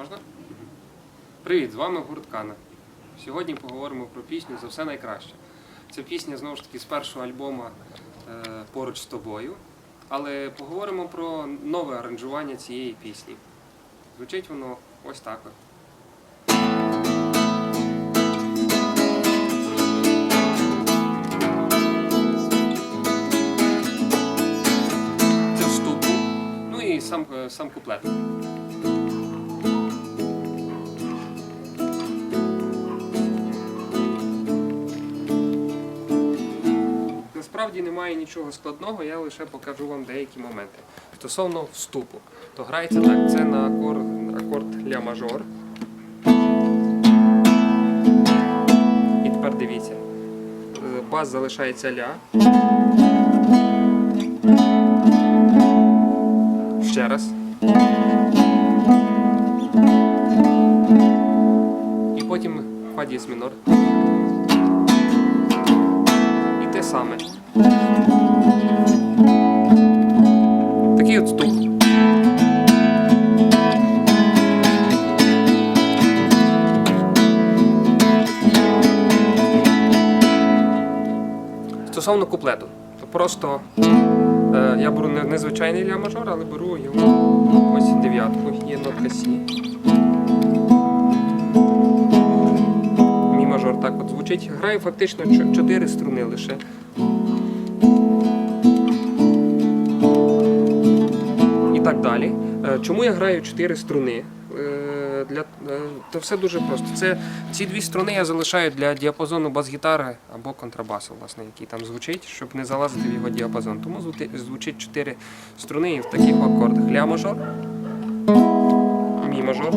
Можна? Привіт, з вами гурт Кана. Сьогодні поговоримо про пісню за все найкраще. Це пісня знову ж таки з першого альбому е, Поруч з тобою. Але поговоримо про нове аранжування цієї пісні. Звучить воно ось так. Ну і сам, е, сам куплет. Насправді немає нічого складного, я лише покажу вам деякі моменти. Стосовно вступу, то грається так: це на акорд, акорд ля мажор. І тепер дивіться. Е, Бас залишається ля. Ще раз. І потім фа дієс мінор. І те саме. Такий от стук. Стосовно куплету, то просто е, я беру не, не ля мажор, але беру його ось дев'ятку, є нотка Сі. Мі мажор так от звучить. Граю фактично чо- чотири струни лише. Далі. Е, Чому я граю чотири струни? Е, Для, е, то все дуже просто. Це, ці дві струни я залишаю для діапазону бас-гітари або контрабасу, власне, який там звучить, щоб не залазити в його діапазон. Тому звучить чотири струни в таких акордах. Ля мажор, мі мажор,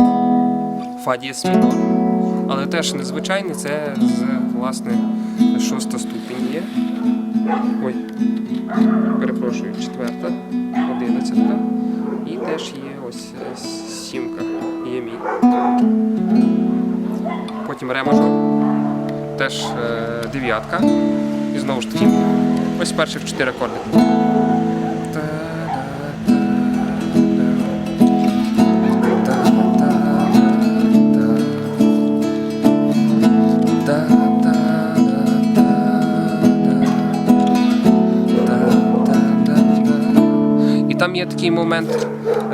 фа дієс мінор. Але теж незвичайний, це з власне шоста ступінь є. Ой, перепрошую, четверта, одинадцятка. Теж є ось е, сімка, є мі. Потім ре теж е, дев'ятка. І знову ж таки, ось перших чотири акорди. Там є такий момент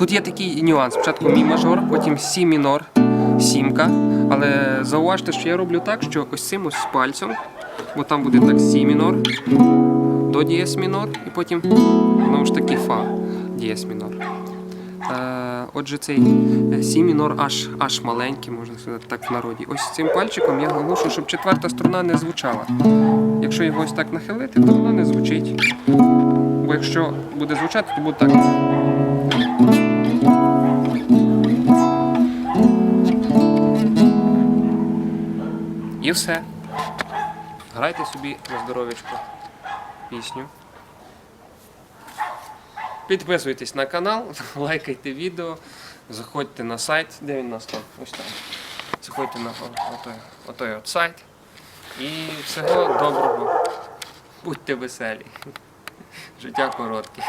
Тут є такий нюанс. Спочатку мі мажор, потім сі мінор, сімка. Але зауважте, що я роблю так, що ось цим ось пальцем, бо там буде так сі мінор, до дієс мінор, і потім знову ж таки фа дієс мінор. Е, отже, цей е, сі мінор аж, аж маленький, можна сказати так в народі. Ось цим пальчиком я оголошую, щоб четверта струна не звучала. Якщо його ось так нахилити, то вона не звучить. Бо якщо буде звучати, то буде так. І все. Грайте собі на здоров'ячко пісню. Підписуйтесь на канал, лайкайте відео, заходьте на сайт, де він нас там? Ось там. Заходьте на отой от сайт. І всього доброго. Будьте веселі. Життя коротке.